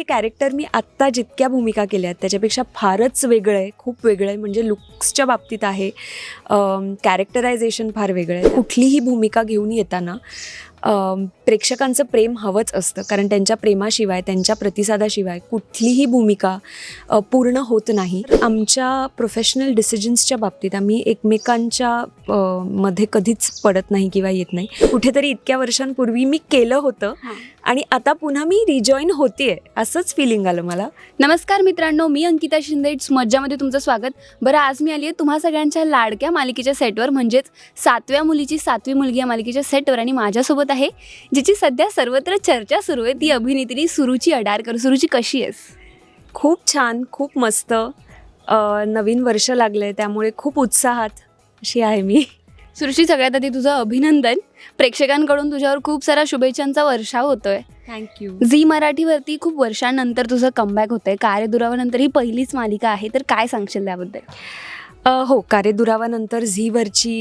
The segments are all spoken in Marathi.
हे कॅरेक्टर मी आत्ता जितक्या भूमिका केल्या आहेत त्याच्यापेक्षा फारच वेगळं आहे खूप वेगळं आहे. म्हणजे लुक्सच्या बाबतीत आहे कॅरेक्टरायझेशन फार वेगळं आहे. कुठलीही भूमिका घेऊन येताना प्रेक्षकांचं प्रेम हवंच असतं. कारण त्यांच्या प्रेमाशिवाय त्यांच्या प्रतिसादाशिवाय कुठलीही भूमिका पूर्ण होत नाही. आमच्या प्रोफेशनल डिसिजन्सच्या बाबतीत आम्ही एकमेकांच्या मध्ये कधीच पडत नाही किंवा येत नाही. कुठेतरी इतक्या वर्षांपूर्वी मी केलं होतं. आणि आता पुन्हा मी रिजॉईन होतीये असंच फिलिंग आलं मला. नमस्कार मित्रांनो मी अंकिता शिंदे. इट्स मज्जामध्ये तुमचं स्वागत. बरं आज मी आली आहे तुम्हा सगळ्यांच्या लाडक्या मालिकेच्या सेटवर म्हणजेच सातव्या मुलीची सातवी मुलगी या मालिकेच्या सेटवर आणि माझ्यासोबत आहे जिची सध्या सर्वत्र चर्चा सुरू आहे ती अभिनेत्री सुरुची अडारकर सुरुची कशी आहेस? खूप छान खूप मस्त. नवीन वर्ष लागलंय त्यामुळे खूप उत्साहात अशी आहे मी. सुरुची सगळ्यात आधी तुझं अभिनंदन. प्रेक्षकांकडून तुझ्यावर खूप साऱ्या शुभेच्छांचा वर्षाव होतोय. थँक्यू झी मराठीवरती खूप वर्षांनंतर तुझं कमबॅक होतंय. कार्यदुरावानंतर ही पहिलीच मालिका आहे तर काय सांगशील त्याबद्दल? हो हो कार्यदुरावानंतर झीवरची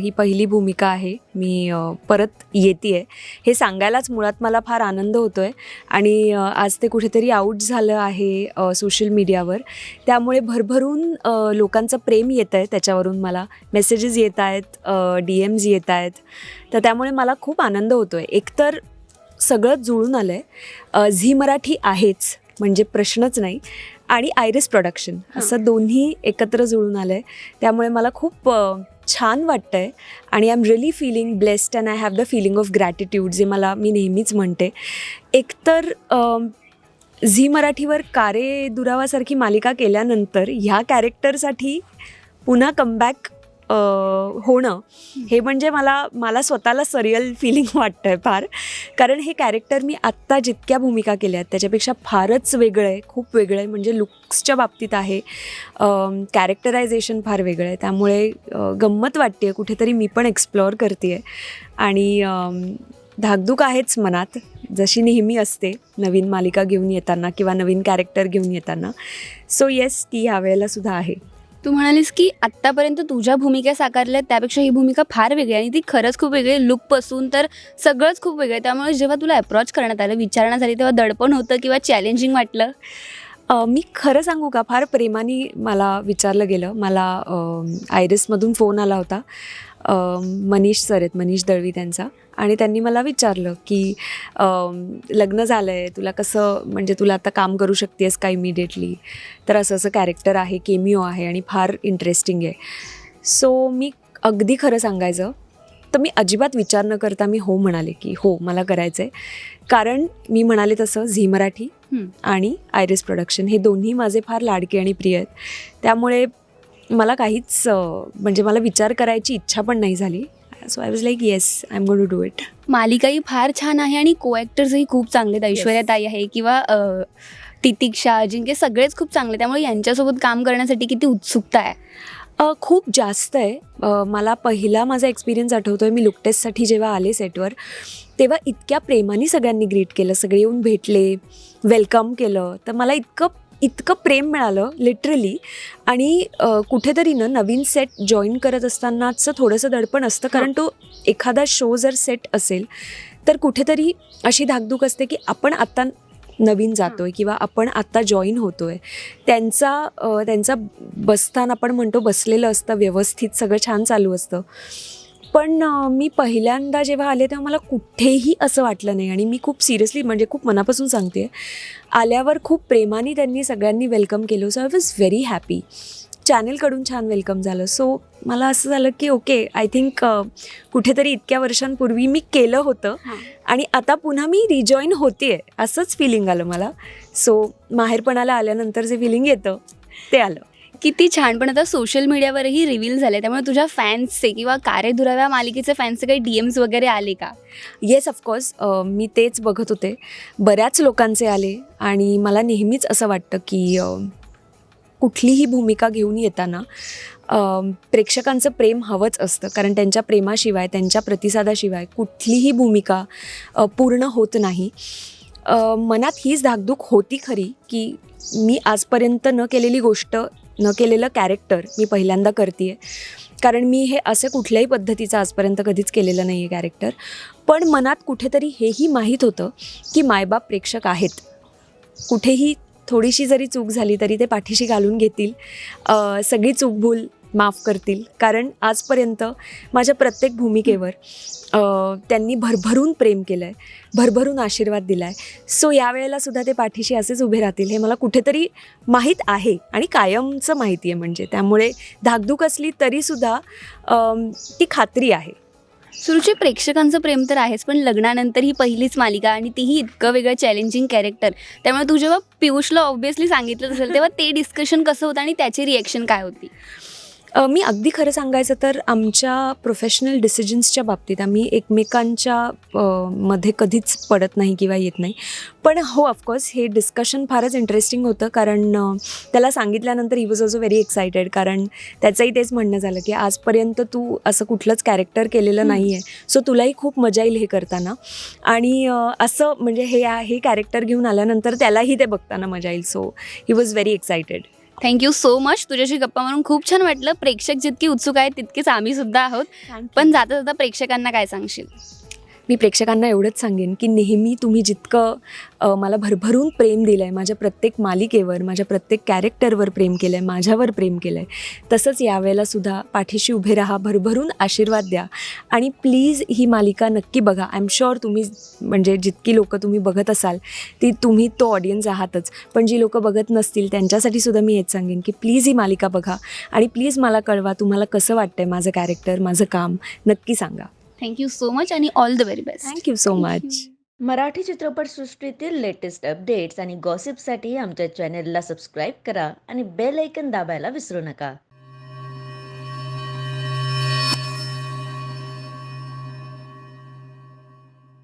ही पहिली भूमिका आहे. मी परत येते हे सांगायलाच मुळात मला फार आनंद होतो आहे आणि आज ते कुठेतरी आऊट झालं आहे सोशल मीडियावर त्यामुळे भरभरून लोकांचं प्रेम येतं आहे त्याच्यावरून मला. मेसेजेस येत आहेत डी एम्स येत आहेत. तर त्यामुळे मला खूप आनंद होतो आहे एकतर सगळं जुळून आलं आहे झी मराठी आहेच. म्हणजे प्रश्नच नाही. आणि आयरिस प्रोडक्शन असं दोन्ही एकत्र जुळून आलं आहे त्यामुळे मला खूप छान वाटतं आहे आणि I am really feeling blessed and I have the feeling of gratitude जे मला मी नेहमीच म्हणते. एकतर झी मराठीवर कारे दुरावासारखी मालिका केल्यानंतर ह्या कॅरेक्टरसाठी पुन्हा कमबॅक होणं हे म्हणजे मला मला स्वतःला सरियल फिलिंग वाटतं आहे फार. कारण हे कॅरेक्टर मी आत्ता जितक्या भूमिका केल्या आहेत त्याच्यापेक्षा फारच वेगळं आहे खूप वेगळं आहे. म्हणजे लुक्सच्या बाबतीत आहे. कॅरेक्टरायझेशन फार वेगळं आहे. त्यामुळे गंमत वाटते कुठेतरी मी पण एक्सप्लोअर करते आहे आणि धाकधूक आहेच मनात. जशी नेहमी असते नवीन मालिका घेऊन येताना किंवा नवीन कॅरेक्टर घेऊन येताना. सो येस ती ह्या वेळेला सुद्धा आहे. तू म्हणालीस की आत्तापर्यंत तुझ्या भूमिका साकारल्या त्यापेक्षा ही भूमिका फार वेगळी आहे आणि ती खरंच खूप वेगळी लुक लुकपासून तर सगळंच खूप वेगळं त्यामुळे जेव्हा तुला अप्रोच करण्यात आलं विचारणा झाली तेव्हा दडपण होतं किंवा चॅलेंजिंग वाटलं? मी खरं सांगू का? फार प्रेमाने मला विचारलं गेलं. मला अ, आयरिसमधून फोन आला होता. मनीष सर आहेत मनीष दळवी त्यांचा. आणि त्यांनी मला विचारलं की लग्न झालं आहे तुला कसं म्हणजे तुला आता काम करू शकतेस का इमिडिएटली तर असं असं कॅरेक्टर आहे केमिओ आहे आणि फार इंटरेस्टिंग आहे. सो मी अगदी खरं सांगायचं तर मी अजिबात विचार न करता मी हो म्हणाले की हो मला करायचं आहे कारण मी म्हणाले तसं झी मराठी. आणि आयरिस प्रोडक्शन हे दोन्ही माझे फार लाडके आणि प्रिय आहेत. त्यामुळे मला काहीच म्हणजे मला विचार करायची इच्छा पण नाही झाली. So I was like yes I am gonna do it मालिकाही फार छान आहे आणि को ॲक्टर्सही खूप चांगले आहेत. ऐश्वर्या ताई आहे किंवा तितिक्षा अजिंक्य सगळेच खूप चांगले त्यामुळे यांच्यासोबत काम करण्यासाठी किती उत्सुकता आहे. खूप जास्त आहे. मला पहिला माझा एक्सपिरियन्स आठवतो आहे मी लुक टेस्टसाठी जेव्हा आले सेटवर तेव्हा इतक्या प्रेमाने सगळ्यांनी ग्रीट केलं. सगळे येऊन भेटले वेलकम केलं. तर मला इतकं इतकं प्रेम मिळालं लिटरली आणि कुठेतरी ना नवीन सेट जॉईन करत असतानाचं थोडंसं दडपण असतं. कारण तो एखादा शो जर सेट असेल तर कुठेतरी अशी धाकधूक असते की आपण आत्ता नवीन जातोय किंवा आपण आत्ता जॉईन होतोय. त्यांचा त्यांचा बसताना आपण म्हणतो बसलेलं असतं व्यवस्थित सगळं छान चालू असतं. पण मी पहिल्यांदा जेव्हा आले तेव्हा मला कुठेही असं वाटलं नाही. आणि मी खूप सिरियसली म्हणजे खूप मनापासून सांगते आल्यावर खूप प्रेमाने त्यांनी सगळ्यांनी वेलकम केलं. So I was very happy चॅनेलकडून छान वेलकम झालं. सो मला असं झालं की ओके आय थिंक कुठेतरी इतक्या वर्षांपूर्वी मी केलं होतं. आणि आता पुन्हा मी रिजॉईन होते असंच फिलिंग आलं मला. सो माहेरपणाला आल्यानंतर जे फिलिंग येतं ते आलं. किती छान. पण आता सोशल मीडियावरही रिव्हील झाले त्यामुळे तुझ्या फॅन्सचे किंवा कारे दुराव्या मालिकेचे फॅन्सचे काही डी एम्स वगैरे आले का? येस ऑफकोर्स मी तेच बघत होते. बऱ्याच लोकांचे आले. आणि मला नेहमीच असं वाटतं की कुठलीही भूमिका घेऊन येताना प्रेक्षकांचं प्रेम हवंच असतं. कारण त्यांच्या प्रेमाशिवाय त्यांच्या प्रतिसादाशिवाय कुठलीही भूमिका पूर्ण होत नाही. मनात हीच धाकधूक होती खरी की मी आजपर्यंत न केलेली गोष्ट न केलेलं कॅरेक्टर मी पहिल्यांदा करते कारण मी हे असं कुठल्याही पद्धतीचं आजपर्यंत कधीच केलेलं नाही आहे कॅरेक्टर पण मनात कुठेतरी हेही माहीत होतं की मायबाप प्रेक्षक आहेत. कुठेही थोडीशी जरी चूक झाली तरी ते पाठीशी घालून घेतील. सगळी चूकभूल माफ करतील. कारण आजपर्यंत माझ्या प्रत्येक भूमिकेवर त्यांनी भरभरून प्रेम केलं आहे भरभरून आशीर्वाद दिला आहे सो यावेळेला सुद्धा ते पाठीशी असेच उभे राहतील हे मला कुठेतरी माहीत आहे आणि कायमचं माहिती आहे म्हणजे. त्यामुळे धाकधूक असली तरीसुद्धा ती खात्री आहे. सुरुची प्रेक्षकांचं प्रेम तर आहेच पण लग्नानंतर ही पहिलीच मालिका आणि तीही इतकं वेगळं चॅलेंजिंग कॅरेक्टर त्यामुळे तू जेव्हा पियुषला ऑब्व्हियसली सांगितलं असेल तेव्हा ते डिस्कशन कसं होतं आणि त्याची रिॲक्शन काय होती? मी अगदी खरं सांगायचं तर आमच्या प्रोफेशनल डिसिजन्सच्या बाबतीत आम्ही एकमेकांच्या मध्ये कधीच पडत नाही किंवा येत नाही. पण हो ऑफकोर्स हे डिस्कशन फारच इंटरेस्टिंग होतं कारण त्याला सांगितल्यानंतर he was also very excited कारण त्याचंही तेच म्हणणं झालं की आजपर्यंत तू असं कुठलंच कॅरेक्टर केलेलं. नाही आहे सो तुलाही खूप मजा येईल हे करताना. आणि असं म्हणजे हे हे कॅरेक्टर घेऊन आल्यानंतर त्यालाही ते बघताना मजा येईल. So he was very excited thank you so much तुझ्याशी गप्पा मारून खूप छान वाटलं. प्रेक्षक जितकी उत्सुक आहेत तितकेच आम्ही सुद्धा आहोत पण जाता जाता प्रेक्षकांना काय सांगशील? मी प्रेक्षकांना एवढंच सांगेन की नेहमी तुम्ही जितकं मला भरभरून प्रेम दिलं आहे माझ्या प्रत्येक मालिकेवर माझ्या प्रत्येक कॅरेक्टरवर प्रेम केलं आहे माझ्यावर प्रेम केलं आहे तसंच यावेळेला सुद्धा पाठीशी उभे राहा भरभरून आशीर्वाद द्या. आणि प्लीज ही मालिका नक्की बघा. आय एम शुअर तुम्ही म्हणजे जितकी लोकं तुम्ही बघत असाल ती तुम्ही तो ऑडियन्स आहातच. पण जी लोकं बघत नसतील त्यांच्यासाठी सुद्धा मी हेच सांगेन की प्लीज ही मालिका बघा. आणि प्लीज मला कळवा तुम्हाला कसं वाटतं आहे माझं कॅरेक्टर माझं काम. नक्की सांगा. थँक्यू सो मच आणि all the very best thank you so much Marathi चित्रपटसृष्टीतील लेटेस्ट अपडेट्स आणि गॉसिपसाठी आमच्या चॅनेलला सबस्क्राईब करा आणि बेल ऐकन दाबायला विसरू नका.